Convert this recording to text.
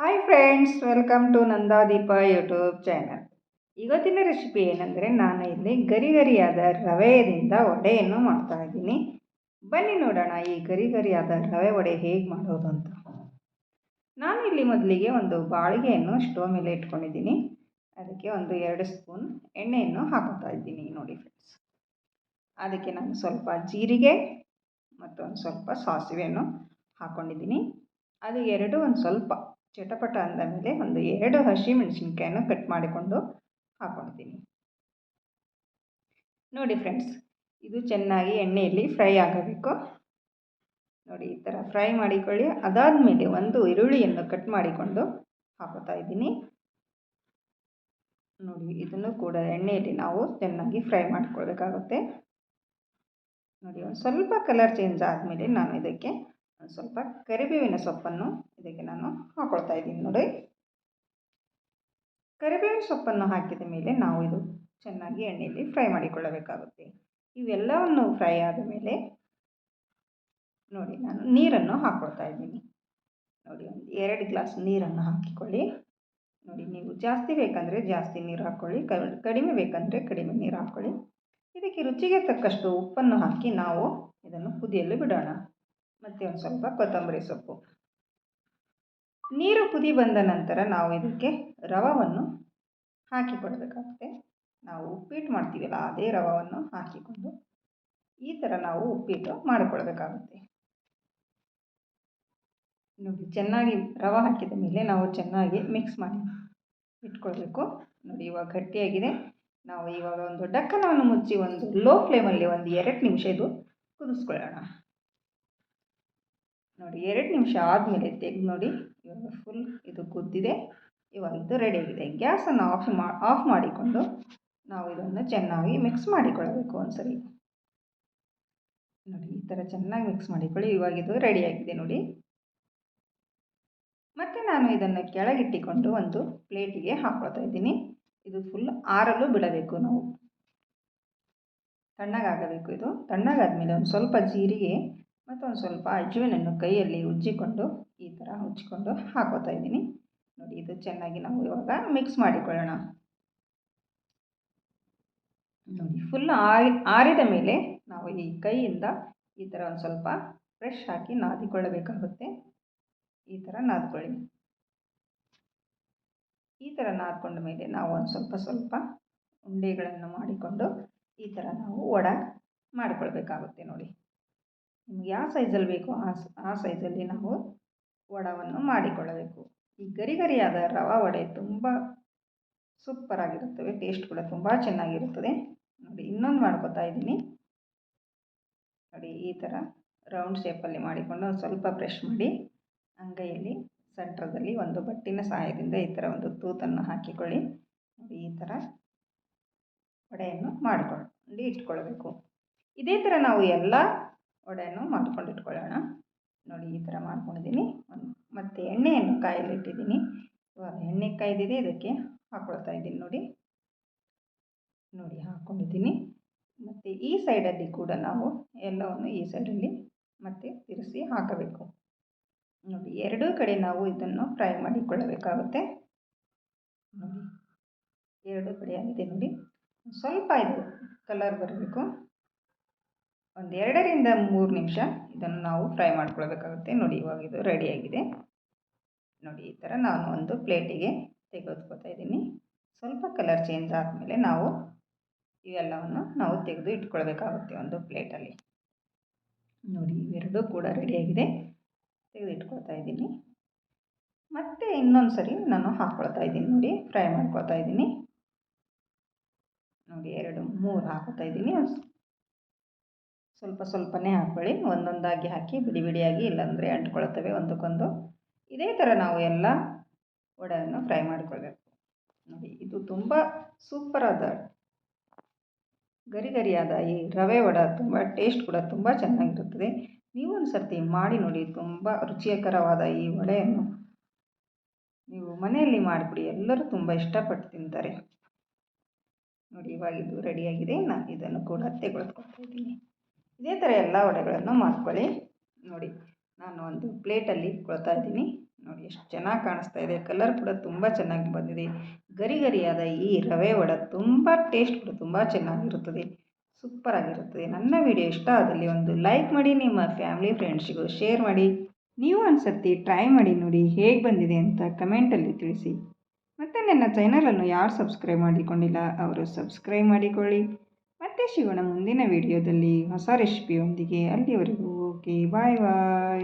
Hi friends welcome to Nandadeepa YouTube channel ಇವತ್ತಿನ recipe ಏನಂದರೆ ನಾನು ಇಲ್ಲಿ ಗರಿ ಗರಿಯಾದ ರವೆಯಿಂದ ವಡೆಯನ್ನು ಮಾಡ್ತಾ ಇದ್ದೀನಿ. ಬನ್ನಿ ನೋಡೋಣ ಈ ಗರಿ ಗರಿಯಾದ ರವೆ ವಡೆ ಹೇಗೆ ಮಾಡೋದು ಅಂತ. ನಾನು ಇಲ್ಲಿ ಮೊದಲಿಗೆ ಒಂದು ಬಾಳಿಗೆಯನ್ನು ಸ್ಟೋವ್ ಮೇಲೆ ಇಟ್ಕೊಂಡಿದ್ದೀನಿ. ಅದಕ್ಕೆ ಒಂದು ಎರಡು ಸ್ಪೂನ್ ಎಣ್ಣೆಯನ್ನು ಹಾಕೋತಾ ಇದ್ದೀನಿ ನೋಡಿ ಫ್ರೆಂಡ್ಸ್ ಅದಕ್ಕೆ ನಾನು ಸ್ವಲ್ಪ ಜೀರಿಗೆ ಮತ್ತು ಒಂದು ಸ್ವಲ್ಪ ಸಾಸಿವೆಯನ್ನು ಹಾಕ್ಕೊಂಡಿದ್ದೀನಿ ಅದು ಎರಡು ಒಂದು ಸ್ವಲ್ಪ ಚಟಪಟ ಅಂದ ಮೇಲೆ ಒಂದು ಎರಡು ಹಸಿ ಮೆಣಸಿನ್ಕಾಯನ್ನು ಕಟ್ ಮಾಡಿಕೊಂಡು ಹಾಕ್ಕೊಳ್ತೀನಿ ನೋಡಿ ಫ್ರೆಂಡ್ಸ್ ಇದು ಚೆನ್ನಾಗಿ ಎಣ್ಣೆಯಲ್ಲಿ ಫ್ರೈ ಆಗಬೇಕು. ನೋಡಿ ಈ ಥರ ಫ್ರೈ ಮಾಡಿಕೊಳ್ಳಿ. ಅದಾದಮೇಲೆ ಒಂದು ಈರುಳ್ಳಿಯನ್ನು ಕಟ್ ಮಾಡಿಕೊಂಡು ಹಾಕೋತಾ ಇದ್ದೀನಿ. ನೋಡಿ ಇದನ್ನು ಕೂಡ ಎಣ್ಣೆಯಲ್ಲಿ ನಾವು ಚೆನ್ನಾಗಿ ಫ್ರೈ ಮಾಡಿಕೊಳ್ಬೇಕಾಗುತ್ತೆ. ನೋಡಿ ಒಂದು ಸ್ವಲ್ಪ ಕಲರ್ ಚೇಂಜ್ ಆದಮೇಲೆ ನಾನು ಇದಕ್ಕೆ ಸ್ವಲ್ಪ ಕರಿಬೇವಿನ ಸೊಪ್ಪನ್ನು ಇದಕ್ಕೆ ನಾನು ಹಾಕೊಳ್ತಾ ಇದ್ದೀನಿ ನೋಡಿ. ಕರಿಬೇವಿನ ಸೊಪ್ಪನ್ನು ಹಾಕಿದ ಮೇಲೆ ನಾವು ಇದು ಚೆನ್ನಾಗಿ ಎಣ್ಣೆಯಲ್ಲಿ ಫ್ರೈ ಮಾಡಿಕೊಳ್ಳಬೇಕಾಗುತ್ತೆ. ಇವೆಲ್ಲವನ್ನು ಫ್ರೈ ಆದ ಮೇಲೆ ನೋಡಿ ನಾನು ನೀರನ್ನು ಹಾಕ್ಕೊಳ್ತಾ ಇದ್ದೀನಿ. ನೋಡಿ ಒಂದು ಎರಡು ಗ್ಲಾಸ್ ನೀರನ್ನು ಹಾಕಿಕೊಳ್ಳಿ. ನೋಡಿ ನೀವು ಜಾಸ್ತಿ ಬೇಕಂದರೆ ಜಾಸ್ತಿ ನೀರು ಹಾಕ್ಕೊಳ್ಳಿ ಕಡಿಮೆ ಬೇಕಂದರೆ ಕಡಿಮೆ ನೀರು ಹಾಕ್ಕೊಳ್ಳಿ ಇದಕ್ಕೆ ರುಚಿಗೆ ತಕ್ಕಷ್ಟು ಉಪ್ಪನ್ನು ಹಾಕಿ ನಾವು ಇದನ್ನು ಕುದಿಯಲು ಬಿಡೋಣ. ಮತ್ತು ಒಂದು ಸ್ವಲ್ಪ ಕೊತ್ತಂಬರಿ ಸೊಪ್ಪು. ನೀರು ಕುದಿ ಬಂದ ನಂತರ ನಾವು ಇದಕ್ಕೆ ರವವನ್ನು ಹಾಕಿಕೊಡಬೇಕಾಗುತ್ತೆ. ನಾವು ಉಪ್ಪಿಟ್ಟು ಮಾಡ್ತೀವಲ್ಲ, ಅದೇ ರವವನ್ನು ಹಾಕಿಕೊಂಡು ಈ ಥರ ನಾವು ಉಪ್ಪಿಟ್ಟು ಮಾಡಿಕೊಳ್ಬೇಕಾಗುತ್ತೆ. ನೋಡಿ, ಚೆನ್ನಾಗಿ ರವೆ ಹಾಕಿದ ಮೇಲೆ ನಾವು ಚೆನ್ನಾಗಿ ಮಿಕ್ಸ್ ಮಾಡಿ ಇಟ್ಕೊಳ್ಬೇಕು. ನೋಡಿ, ಇವಾಗ ಗಟ್ಟಿಯಾಗಿದೆ. ನಾವು ಇವಾಗ ಒಂದು ಡಕ್ಕನವನ್ನು ಮುಚ್ಚಿ ಒಂದು ಲೋ ಫ್ಲೇಮಲ್ಲಿ ಒಂದು ಎರಡು ನಿಮಿಷ ಇದು ಕುದಿಸ್ಕೊಳ್ಳೋಣ. ನೋಡಿ, ಎರಡು ನಿಮಿಷ ಆದಮೇಲೆ ತೆಗೆದು ನೋಡಿ. ಇವಾಗ ಫುಲ್ ಇದು ಕುದ್ದಿದೆ. ಇವಾಗ ಇದು ರೆಡಿಯಾಗಿದೆ ಗ್ಯಾಸನ್ನು ಆಫ್ ಮಾ ಆಫ್ ಮಾಡಿಕೊಂಡು ನಾವು ಇದನ್ನು ಚೆನ್ನಾಗಿ ಮಿಕ್ಸ್ ಮಾಡಿಕೊಳ್ಳಬೇಕು ಒಂದ್ಸರಿ. ನೋಡಿ, ಈ ಥರ ಚೆನ್ನಾಗಿ ಮಿಕ್ಸ್ ಮಾಡಿಕೊಳ್ಳಿ. ಇವಾಗ ಇದು ರೆಡಿಯಾಗಿದೆ ನೋಡಿ. ಮತ್ತು ನಾನು ಇದನ್ನು ಕೆಳಗಿಟ್ಟಿಕೊಂಡು ಒಂದು ಪ್ಲೇಟಿಗೆ ಹಾಕ್ಕೊಳ್ತಾ ಇದ್ದೀನಿ. ಇದು ಫುಲ್ ಆರಲು ಬಿಡಬೇಕು ನಾವು. ತಣ್ಣಗಾಗಬೇಕು ಇದು. ತಣ್ಣಗಾದ್ಮೇಲೆ ಒಂದು ಸ್ವಲ್ಪ ಜೀರಿಗೆ ಮತ್ತು ಒಂದು ಸ್ವಲ್ಪ ಅಜ್ಜುವಿನನ್ನು ಕೈಯಲ್ಲಿ ಉಜ್ಜಿಕೊಂಡು ಈ ಥರ ಉಜ್ಜಿಕೊಂಡು ಹಾಕೋತಾ ಇದ್ದೀನಿ. ನೋಡಿ, ಇದು ಚೆನ್ನಾಗಿ ನಾವು ಇವಾಗ ಮಿಕ್ಸ್ ಮಾಡಿಕೊಳ್ಳೋಣ. ನೋಡಿ ಫುಲ್ ಆರಿ, ಆರಿದ ಮೇಲೆ ನಾವು ಈ ಕೈಯಿಂದ ಈ ಥರ ಒಂದು ಸ್ವಲ್ಪ ಫ್ರೆಶ್ ಹಾಕಿ ನಾದಿಕೊಳ್ಳಬೇಕಾಗುತ್ತೆ. ಈ ಥರ ನಾದ್ಕೊಳ್ಳಿ. ಈ ಥರ ನಾದ್ಕೊಂಡ ಮೇಲೆ ನಾವು ಒಂದು ಸ್ವಲ್ಪ ಸ್ವಲ್ಪ ಉಂಡೆಗಳನ್ನು ಮಾಡಿಕೊಂಡು ಈ ಥರ ನಾವು ಒಡ ಮಾಡಿಕೊಳ್ಬೇಕಾಗುತ್ತೆ ನೋಡಿ. ನಿಮ್ಗೆ ಯಾವ ಸೈಜಲ್ಲಿ ಬೇಕೋ ಆ ಆ ಸೈಜಲ್ಲಿ ನಾವು ವಡವನ್ನು ಮಾಡಿಕೊಳ್ಳಬೇಕು. ಈ ಗರಿ ಗರಿಯಾದ ರವೆ ವಡೆ ತುಂಬ ಸೂಪರಾಗಿರುತ್ತವೆ ಟೇಸ್ಟ್ ಕೂಡ ತುಂಬ ಚೆನ್ನಾಗಿರುತ್ತದೆ. ನೋಡಿ, ಇನ್ನೊಂದು ಮಾಡ್ಕೊತಾ ಇದ್ದೀನಿ. ನೋಡಿ, ಈ ಥರ ರೌಂಡ್ ಶೇಪಲ್ಲಿ ಮಾಡಿಕೊಂಡು ಒಂದು ಸ್ವಲ್ಪ ಬ್ರಷ್ ಮಾಡಿ, ಅಂಗೈಯಲ್ಲಿ ಸೆಂಟ್ರದಲ್ಲಿ ಒಂದು ಬಟ್ಟಿನ ಸಹಾಯದಿಂದ ಈ ಥರ ಒಂದು ತೂತನ್ನು ಹಾಕಿಕೊಳ್ಳಿ. ನೋಡಿ, ಈ ಥರ ವಡೆಯನ್ನು ಮಾಡಿಕೊಂಡು ಇಟ್ಕೊಳ್ಬೇಕು. ಇದೇ ಥರ ನಾವು ಎಲ್ಲ ವಡೆಯನ್ನು ಮಾಡ್ಕೊಂಡು ಇಟ್ಕೊಳ್ಳೋಣ. ನೋಡಿ, ಈ ಥರ ಮಾಡ್ಕೊಂಡಿದ್ದೀನಿ. ಮತ್ತು ಎಣ್ಣೆಯನ್ನು ಕಾಯಲಿಟ್ಟಿದ್ದೀನಿ. ಇವಾಗ ಎಣ್ಣೆ ಕಾಯ್ದಿದೆ, ಇದಕ್ಕೆ ಹಾಕ್ಕೊಳ್ತಾ ಇದ್ದೀನಿ ನೋಡಿ. ನೋಡಿ ಹಾಕ್ಕೊಂಡಿದ್ದೀನಿ ಮತ್ತು ಈ ಸೈಡಲ್ಲಿ ಕೂಡ ನಾವು ಎಲ್ಲವನ್ನು ಈ ಸೈಡಲ್ಲಿ ಮತ್ತೆ ತಿರುಸಿ ಹಾಕಬೇಕು. ನೋಡಿ, ಎರಡೂ ಕಡೆ ನಾವು ಇದನ್ನು ಫ್ರೈ ಮಾಡಿಕೊಳ್ಳಬೇಕಾಗುತ್ತೆ. ನೋಡಿ, ಎರಡೂ ಕಡೆ ಆಗಿದೆ ನೋಡಿ. ಸ್ವಲ್ಪ ಇದು ಕಲರ್ ಬರಬೇಕು. ಒಂದು ಎರಡರಿಂದ ಮೂರು ನಿಮಿಷ ಇದನ್ನು ನಾವು ಫ್ರೈ ಮಾಡ್ಕೊಳ್ಬೇಕಾಗುತ್ತೆ ನೋಡಿ, ಇವಾಗ ಇದು ರೆಡಿಯಾಗಿದೆ ನೋಡಿ, ಈ ಥರ ನಾನು ಒಂದು ಪ್ಲೇಟಿಗೆ ತೆಗೆದುಕೊತಾ ಇದ್ದೀನಿ. ಸ್ವಲ್ಪ ಕಲರ್ ಚೇಂಜ್ ಆದಮೇಲೆ ನಾವು ಇವೆಲ್ಲವನ್ನು ನಾವು ತೆಗೆದು ಇಟ್ಕೊಳ್ಬೇಕಾಗುತ್ತೆ ಒಂದು ಪ್ಲೇಟಲ್ಲಿ ನೋಡಿ, ಇವೆರಡೂ ಕೂಡ ರೆಡಿಯಾಗಿದೆ ತೆಗೆದು ಇಟ್ಕೊಳ್ತಾ ಇದ್ದೀನಿ. ಮತ್ತು ಇನ್ನೊಂದು ಸರಿ ನಾನು ಹಾಕ್ಕೊಳ್ತಾ ಇದ್ದೀನಿ. ನೋಡಿ, ಫ್ರೈ ಮಾಡ್ಕೊಳ್ತಾ ಇದ್ದೀನಿ. ನೋಡಿ, ಎರಡು, ಮೂರು ಹಾಕೋತಾ ಇದ್ದೀನಿ. ಸ್ವಲ್ಪ ಸ್ವಲ್ಪನೇ ಹಾಕ್ಕೊಳ್ಳಿ. ಒಂದೊಂದಾಗಿ ಹಾಕಿ ಬಿಡಿ ಬಿಡಿಯಾಗಿ ಇಲ್ಲಾಂದರೆ ಅಂಟ್ಕೊಳ್ತವೆ ಒಂದಕ್ಕೊಂದು. ಇದೇ ಥರ ನಾವು ಎಲ್ಲ ವಡೆಯನ್ನು ಫ್ರೈ ಮಾಡಿಕೊಳ್ಬೇಕು. ನೋಡಿ, ಇದು ತುಂಬ ಸೂಪರಾದ ಗರಿ ಗರಿಯಾದ ಈ ರವೆ ವಡ ತುಂಬ ಟೇಸ್ಟ್ ಕೂಡ ತುಂಬ ಚೆನ್ನಾಗಿರುತ್ತದೆ. ನೀವು ಒಂದು ಸರ್ತಿ ಮಾಡಿ ನೋಡಿ, ತುಂಬ ರುಚಿಕರವಾದ ಈ ವಡೆಯನ್ನು ನೀವು ಮನೆಯಲ್ಲಿ ಮಾಡಿಬಿಡಿ. ಎಲ್ಲರೂ ತುಂಬ ಇಷ್ಟಪಟ್ಟು ತಿಂತಾರೆ. ನೋಡಿ, ಇವಾಗ ಇದು ರೆಡಿಯಾಗಿದೆ ನಾನು ಇದನ್ನು ಕೂಡ ತೆಗೆದುಕೊಳ್ತಾ ಇದ್ದೀನಿ. ಇದೇ ಥರ ಎಲ್ಲ ವಡೆಗಳನ್ನು ಮಾಡ್ಕೊಳ್ಳಿ. ನೋಡಿ, ನಾನು ಒಂದು ಪ್ಲೇಟಲ್ಲಿ ಇಟ್ಕೊಳ್ತಾ ಇದ್ದೀನಿ. ನೋಡಿ, ಎಷ್ಟು ಚೆನ್ನಾಗಿ ಕಾಣಿಸ್ತಾ ಇದೆ. ಕಲರ್ ಕೂಡ ತುಂಬ ಚೆನ್ನಾಗಿ ಬಂದಿದೆ. ಗರಿ ಗರಿಯಾದ ಈ ರವೆ ವಡೆ ತುಂಬ ಟೇಸ್ಟ್ ಕೂಡ ತುಂಬ ಚೆನ್ನಾಗಿರುತ್ತದೆ. ಸೂಪರಾಗಿರುತ್ತದೆ ನನ್ನ ವಿಡಿಯೋ ಇಷ್ಟ ಆದಲ್ಲಿ ಒಂದು ಲೈಕ್ ಮಾಡಿ, ನಿಮ್ಮ ಫ್ಯಾಮಿಲಿ ಫ್ರೆಂಡ್ಸಿಗೂ ಶೇರ್ ಮಾಡಿ. ನೀವು ಸರ್ತಿ ಟ್ರೈ ಮಾಡಿ ನೋಡಿ ಹೇಗೆ ಬಂದಿದೆ ಅಂತ ಕಮೆಂಟಲ್ಲಿ ತಿಳಿಸಿ. ಮತ್ತು ನನ್ನ ಚಾನಲನ್ನು ಯಾರು ಸಬ್ಸ್ಕ್ರೈಬ್ ಮಾಡಿಕೊಂಡಿಲ್ಲ, ಅವರು ಸಬ್ಸ್ಕ್ರೈಬ್ ಮಾಡಿಕೊಳ್ಳಿ. ಮತ್ತೆ ಸಿಗೋಣ ಮುಂದಿನ ವಿಡಿಯೋದಲ್ಲಿ ಹೊಸ ರೆಸಿಪಿಯೊಂದಿಗೆ ಅಲ್ಲಿಯವರೆಗೂ ಓಕೆ ಬಾಯ್ ಬಾಯ್